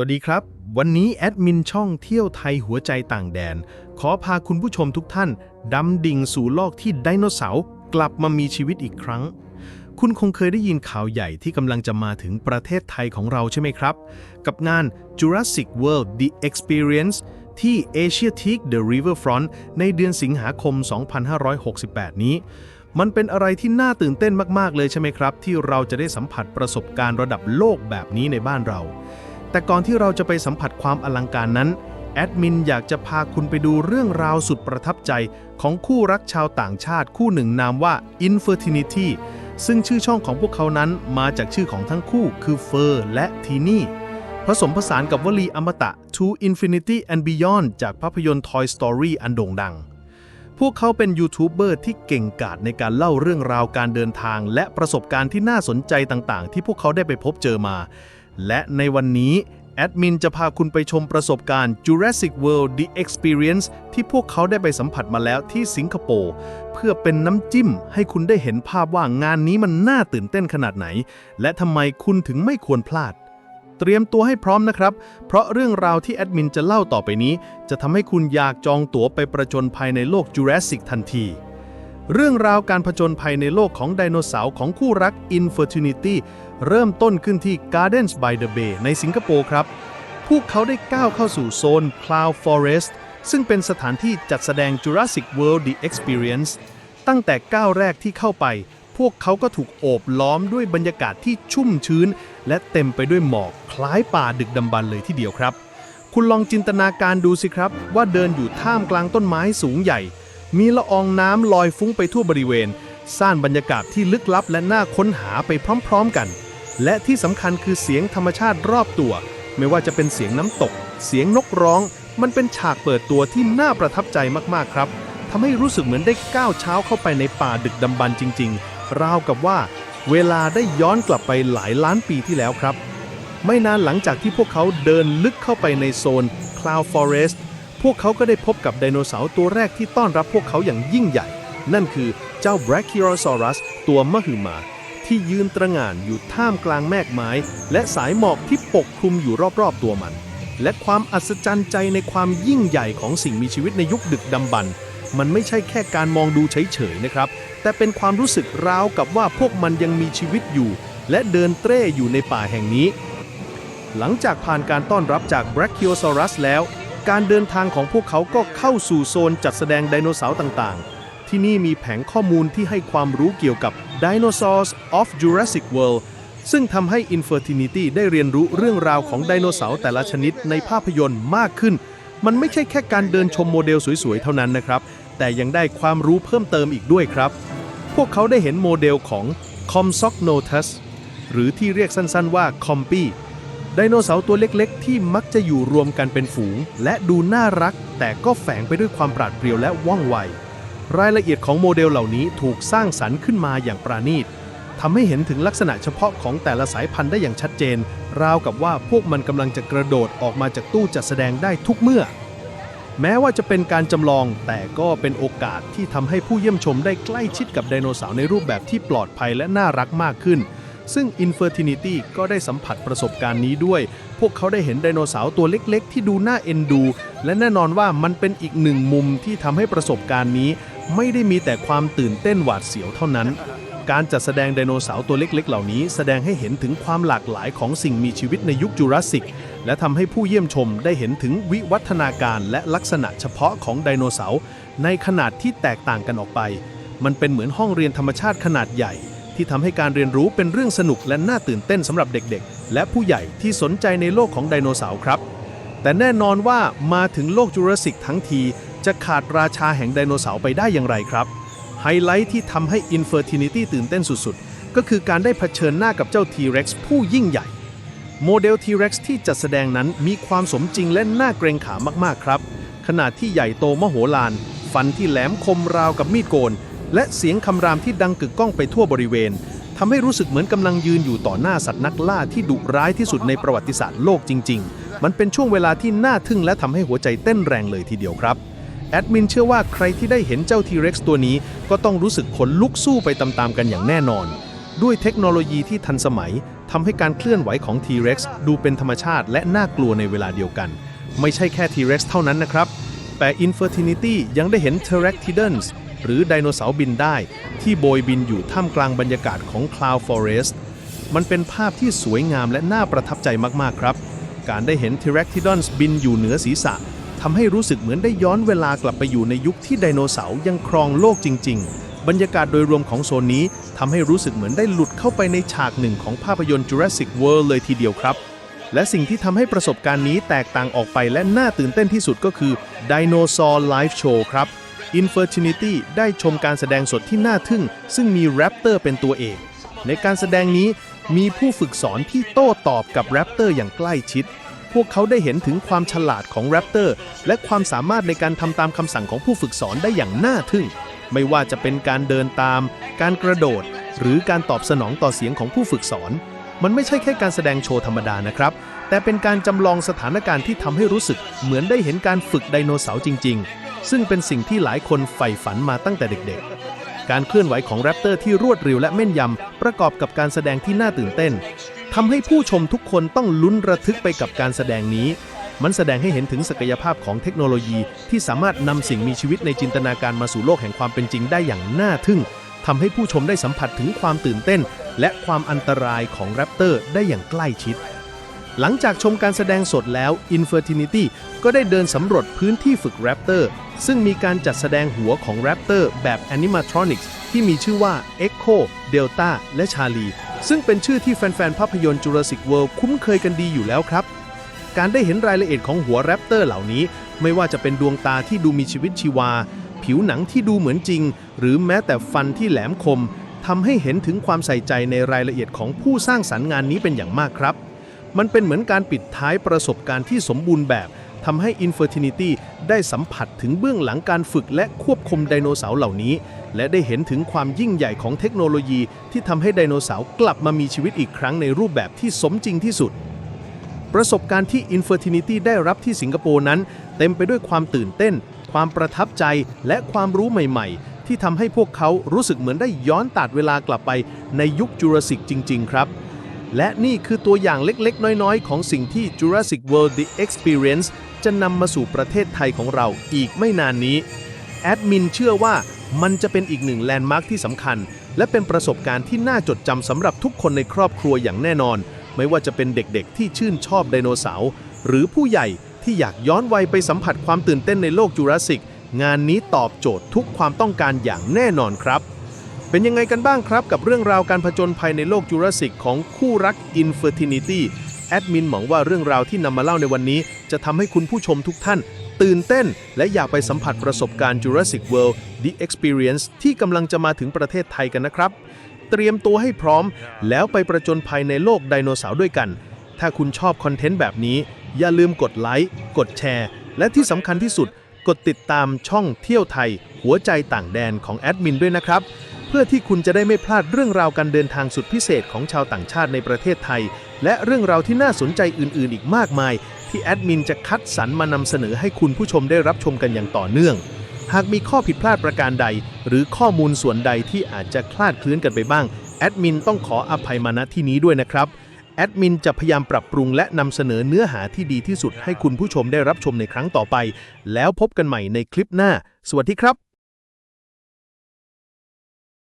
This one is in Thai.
วัสดีครับ วันนี้แอดมินช่องเที่ยวไทยหัวใจต่างแดน ขอพาคุณผู้ชมทุกท่าน ดำดิ่งสู่โลกที่ไดโนเสาร์กลับมามีชีวิตอีกครั้ง คุณคงเคยได้ยินข่าวใหญ่ที่กำลังจะมาถึงประเทศไทยของเราใช่ไหมครับ กับงาน Jurassic World The Experience ที่ Asiatic The Riverfront ในเดือนสิงหาคม 2568 นี้มันเป็นอะไรที่น่าตื่นเต้นมาก ๆ เลยใช่ไหมครับ ที่เราจะได้สัมผัสประสบการณ์ระดับโลกแบบนี้ในบ้านเรา แต่ก่อนที่เราจะไปสัมผัสความอลังการนั้น แอดมินอยากจะพาคุณไปดูเรื่องราวสุดประทับใจ ของคู่รักชาวต่างชาติคู่หนึ่งนามว่า Infertility ซึ่งชื่อช่องของพวกเขานั้นมาจากชื่อของทั้งคู่คือเฟอร์และทีนี่ ผสมผสานกับวลีอมตะ To Infinity and Beyond จากภาพยนตร์ Toy Story อันโด่งดัง พวกเขาเป็นยูทูบเบอร์ที่เก่งกาจในการเล่าเรื่องราวการเดินทาง และประสบการณ์ที่น่าสนใจต่างๆ ที่พวกเขาได้ไปพบเจอมา และในวันนี้ แอดมินจะพาคุณไปชมประสบการณ์ Jurassic World The Experience ที่พวกเขาได้ไปสัมผัสมาแล้วที่สิงคโปร์เพื่อเป็นน้ำจิ้มให้คุณได้เห็นภาพว่างานนี้มันน่าตื่นเต้นขนาดไหน และทำไมคุณถึงไม่ควรพลาด เตรียมตัวให้พร้อมนะครับ เพราะเรื่องราวที่แอดมินจะเล่าต่อไปนี้ จะทำให้คุณอยากจองตั๋วไปประจนภัยในโลก Jurassic ทันที เรื่องราวการผจญภัยในโลกของไดโนเสาร์ของคู่รัก Infertility เริ่มต้นขึ้นที่ Gardens by the Bay ในสิงคโปร์ครับ พวกเขาได้ก้าวเข้าสู่โซน Cloud Forest ซึ่งเป็นสถานที่จัดแสดง Jurassic World The Experience ตั้งแต่ก้าวแรกที่เข้าไป พวกเขาก็ถูกโอบล้อมด้วยบรรยากาศที่ชุ่มชื้น และเต็มไปด้วยหมอกคล้ายป่าดึกดำบรรพ์เลยทีเดียวครับ คุณลองจินตนาการดูสิครับ ว่าเดินอยู่ท่ามกลางต้นไม้สูงใหญ่ มีละอองน้ำลอยฟุ้งไปทั่วบริเวณ สร้างบรรยากาศที่ลึกลับและน่าค้นหาไปพร้อมๆกัน และที่สำคัญคือเสียงธรรมชาติรอบตัว ไม่ว่าจะเป็นเสียงน้ำตก เสียงนกร้อง มันเป็นฉากเปิดตัวที่น่าประทับใจมากๆครับทำให้รู้สึกเหมือนได้ก้าวเช้าเข้าไปในป่าดึกดำบรรจริง ๆ ราวกับว่า เวลาได้ย้อนกลับไปหลายล้านปีที่แล้วครับ ไม่นานหลังจากที่พวกเขาเดินลึกเข้าไปในโซน Cloud Forest วกเขาก็ได้พบกับไดโนเสาร์ตัวแรกที่ต้อนรับพวกเขาอย่างยิ่งใหญ่ นั่นคือเจ้า Brachiosaurus ตัวมหึมา ที่ยืนตระหง่านอยู่ท่ามกลางแมกไม้ และสายหมอกที่ปกคลุมอยู่รอบๆตัวมัน และความอัศจรรย์ใจในความยิ่งใหญ่ของสิ่งมีชีวิตในยุคดึกดำบรรพ์มันไม่ใช่แค่การมองดูเฉยๆนะครับ แต่เป็นความรู้สึกราวกับว่าพวกมันยังมีชีวิตอยู่ และเดินเตร่อยู่ในป่าแห่งนี้ หลังจากผ่านการต้อนรับจาก Brachiosaurus แล้ว การเดินทางของพวกเขาก็เข้าสู่โซนจัดแสดงไดโนเสาร์ต่างๆ ที่นี่มีแผงข้อมูลที่ให้ความรู้เกี่ยวกับ Dinosaurs of Jurassic World ซึ่งทำให้ Infertility ได้เรียนรู้เรื่องราวของไดโนเสาร์แต่ละชนิดในภาพยนตร์มากขึ้น มันไม่ใช่แค่การเดินชมโมเดลสวยๆ เท่านั้นนะครับ แต่ยังได้ความรู้เพิ่มเติมอีกด้วยครับ พวกเขาได้เห็นโมเดลของ Comsognathus หรือที่เรียกสั้นๆว่า Compy ไดโนเสาร์ตัวเล็กๆ ที่มักจะอยู่รวมกันเป็นฝูง และดูน่ารัก แต่ก็แฝงไปด้วยความปราดเปรียวและว่องไว รายละเอียดของโมเดลเหล่านี้ถูกสร้างสรรค์ขึ้นมาอย่างปราณีตทำให้เห็นถึงลักษณะเฉพาะของแต่ละสายพันธุ์ได้อย่างชัดเจน ราวกับว่าพวกมันกำลังจะกระโดดออกมาจากตู้จัดแสดงได้ทุกเมื่อ แม้ว่าจะเป็นการจำลอง แต่ก็เป็นโอกาสที่ทำให้ผู้เยี่ยมชมได้ใกล้ชิดกับไดโนเสาร์ในรูปแบบที่ปลอดภัยและน่ารักมากขึ้น ซึ่ง Infertility ก็ได้สัมผัสประสบการณ์นี้ด้วย พวกเขาได้เห็นไดโนเสาร์ตัวเล็กๆ ที่ดูน่าเอ็นดู และแน่นอนว่ามันเป็นอีกหนึ่งมุมที่ทำให้ประสบการณ์นี้ ไม่ได้มีแต่ความตื่นเต้นหวาดเสียวเท่านั้น การจัดแสดงไดโนเสาร์ตัวเล็กๆ เหล่านี้ แสดงให้เห็นถึงความหลากหลายของสิ่งมีชีวิตในยุคจูราสสิก และทำให้ผู้เยี่ยมชมได้เห็นถึงวิวัฒนาการและลักษณะเฉพาะของไดโนเสาร์ในขนาดที่แตกต่างกันออกไป มันเป็นเหมือนห้องเรียนธรรมชาติขนาดใหญ่ ที่ทำให้การเรียนรู้เป็นเรื่องสนุกและน่าตื่นเต้นสำหรับเด็กๆ และผู้ใหญ่ที่สนใจในโลกของไดโนเสาร์ครับ แต่แน่นอนว่ามาถึงโลกจูราสสิกทั้งที จะขาดราชาแห่งไดโนเสาร์ไปได้อย่างไรครับ ไฮไลท์ที่ทำให้ Infertility ตื่นเต้นสุดๆ ก็คือการได้เผชิญหน้ากับเจ้า T-Rex ผู้ยิ่งใหญ่ โมเดล T-Rex ที่จัดแสดงนั้นมีความสมจริงและน่าเกรงขามมากๆครับขนาดที่ใหญ่โตมโหฬารฟันที่แหลมคมราวกับมีดโกน และเสียงคำรามที่ดังกึกก้องไปทั่วบริเวณทำให้รู้สึกเหมือนกำลังยืนอยู่ต่อหน้าสัตว์นักล่าที่ดุร้ายที่สุดในประวัติศาสตร์โลกจริง ๆ มันเป็นช่วงเวลาที่น่าทึ่งและทำให้หัวใจเต้นแรงเลยทีเดียวครับ แอดมินเชื่อว่าใครที่ได้เห็นเจ้า T-Rex ตัวนี้ก็ต้องรู้สึกขนลุกสู้ไปตามๆกันอย่างแน่นอน ด้วยเทคโนโลยีที่ทันสมัยทำให้การเคลื่อนไหวของ T-Rex ดูเป็นธรรมชาติและน่ากลัวในเวลาเดียวกัน ไม่ใช่แค่ T-Rex เท่านั้นนะครับแต่ Infertility ยังได้เห็น Pteranodons หรือไดโนเสาร์บินได้ที่โบยบินอยู่ท่ามกลางบรรยากาศของ Cloud Forest มันเป็นภาพที่สวยงามและน่าประทับใจมาก ๆ ครับ การได้เห็น Pteranodons บินอยู่เหนือศีรษะทำให้รู้สึกเหมือนได้ย้อนเวลากลับไปอยู่ในยุคที่ไดโนเสาร์ยังครองโลกจริง ๆ บรรยากาศโดยรวมของโซนนี้ทำให้รู้สึกเหมือนได้หลุดเข้าไปในฉากหนึ่งของภาพยนตร์ Jurassic World เลยทีเดียวครับและสิ่งที่ทำให้ประสบการณ์นี้แตกต่างออกไปและน่าตื่นเต้นที่สุดก็คือ Dinosaur Live Show ครับ Infertility ได้ชมการแสดงสดที่น่าทึ่ง ซึ่งมีแรปเตอร์เป็นตัวเอก ในการแสดงนี้มีผู้ฝึกสอนที่โต้ตอบกับแรปเตอร์อย่างใกล้ชิด พวกเขาได้เห็นถึงความฉลาดของแรปเตอร์ และความสามารถในการทำตามคำสั่งของผู้ฝึกสอนได้อย่างน่าทึ่ง ไม่ว่าจะเป็นการเดินตาม การกระโดด หรือการตอบสนองต่อเสียงของผู้ฝึกสอน มันไม่ใช่แค่การแสดงโชว์ธรรมดานะครับ แต่เป็นการจำลองสถานการณ์ที่ทำให้รู้สึกเหมือนได้เห็นการฝึกไดโนเสาร์จริง ๆ ซึ่งเป็นสิ่งที่หลายคนใฝ่ฝันมาตั้งแต่เด็กๆ การเคลื่อนไหวของแรปเตอร์ที่รวดเร็วและแม่นยำ ประกอบกับการแสดงที่น่าตื่นเต้นทำให้ผู้ชมทุกคนต้องลุ้นระทึกไปกับการแสดงนี้ มันแสดงให้เห็นถึงศักยภาพของเทคโนโลยี ที่สามารถนำสิ่งมีชีวิตในจินตนาการมาสู่โลกแห่งความเป็นจริงได้อย่างน่าทึ่งทำให้ผู้ชมได้สัมผัสถึงความตื่นเต้น และความอันตรายของแรปเตอร์ได้อย่างใกล้ชิด หลังจากชมการแสดงสดแล้ว Infertility ก็ได้เดินสำรวจพื้นที่ฝึกแรปเตอร์ ซึ่งมีการจัดแสดงหัวของแรปเตอร์แบบ Animatronics ที่มีชื่อว่า Echo Delta และ Charlie ซึ่งเป็นชื่อที่แฟนๆ ภาพยนตร์ Jurassic World คุ้นเคยกันดีอยู่แล้วครับ การได้เห็นรายละเอียดของหัวแรปเตอร์เหล่านี้ ไม่ว่าจะเป็นดวงตาที่ดูมีชีวิตชีวา ผิวหนังที่ดูเหมือนจริง หรือแม้แต่ฟันที่แหลมคมทำให้เห็นถึงความใส่ใจในรายละเอียดของผู้สร้างสรรค์งานนี้เป็นอย่างมากครับ มันเป็นเหมือนการปิดท้ายประสบการณ์ที่สมบูรณ์แบบ ทำให้ Infertility ได้สัมผัสถึงเบื้องหลังการฝึกและควบคุมไดโนเสาร์เหล่านี้ และได้เห็นถึงความยิ่งใหญ่ของเทคโนโลยีที่ทำให้ไดโนเสาร์กลับมามีชีวิตอีกครั้งในรูปแบบที่สมจริงที่สุด ประสบการณ์ที่ Infertility ได้รับที่สิงคโปร์นั้น เต็มไปด้วยความตื่นเต้น ความประทับใจและความรู้ใหม่ ๆ ที่ทำให้พวกเขารู้สึกเหมือนได้ย้อนตัดเวลากลับไปในยุคจูราสสิกจริง ๆ ครับ และนี่คือตัวอย่างเล็กๆ น้อยๆ ของสิ่งที่ Jurassic World The Experience จะนำมาสู่ประเทศไทยของเราอีกไม่นานนี้ แอดมินเชื่อว่ามันจะเป็นอีกหนึ่งแลนด์มาร์คที่สำคัญ และเป็นประสบการณ์ที่น่าจดจำสำหรับทุกคนในครอบครัวอย่างแน่นอน ไม่ว่าจะเป็นเด็กๆ ที่ชื่นชอบไดโนเสาร์หรือผู้ใหญ่ที่อยากย้อนวัยไปสัมผัสความตื่นเต้นในโลกจูราสสิก งานนี้ตอบโจทย์ทุกความต้องการอย่างแน่นอนครับ เป็นยังไงกันบ้างครับกับเรื่องราวการผจญภัยในโลกจูราสสิกของคู่รัก Infertility แอดมินหวังว่าเรื่องราวที่นำมาเล่าในวันนี้ จะทำให้คุณผู้ชมทุกท่าน ตื่นเต้น และอยากไปสัมผัสประสบการณ์ Jurassic World The Experience ที่กำลังจะมาถึงประเทศไทยกันนะครับ เตรียมตัวให้พร้อม แล้วไปประจนภัยในโลกไดโนเสาร์ด้วยกัน ถ้าคุณชอบคอนเทนต์แบบนี้ อย่าลืมกดไลค์กดแชร์ และที่สำคัญที่สุด กดติดตามช่องเที่ยวไทย หัวใจต่างแดนของแอดมินด้วยนะครับ พื่อที่คุณจะได้ไม่พลาดเรื่องราวการเดินทางสุดพิเศษของชาวต่างชาติในประเทศไทย และเรื่องราวที่น่าสนใจอื่น ๆ อีกมากมาย ที่แอดมินจะคัดสรรมานำเสนอให้คุณผู้ชมได้รับชมกันอย่างต่อเนื่อง หากมีข้อผิดพลาดประการใด หรือข้อมูลส่วนใดที่อาจจะคลาดเคลื่อนกันไปบ้างแอดมินต้องขออภัยมาณที่นี้ด้วยนะครับแอดมินจะพยายามปรับปรุงและนำเสนอเนื้อหาที่ดีที่สุดให้คุณผู้ชมได้รับชมในครั้งต่อไป แล้วพบกันใหม่ในคลิปหน้า สวัสดีครับ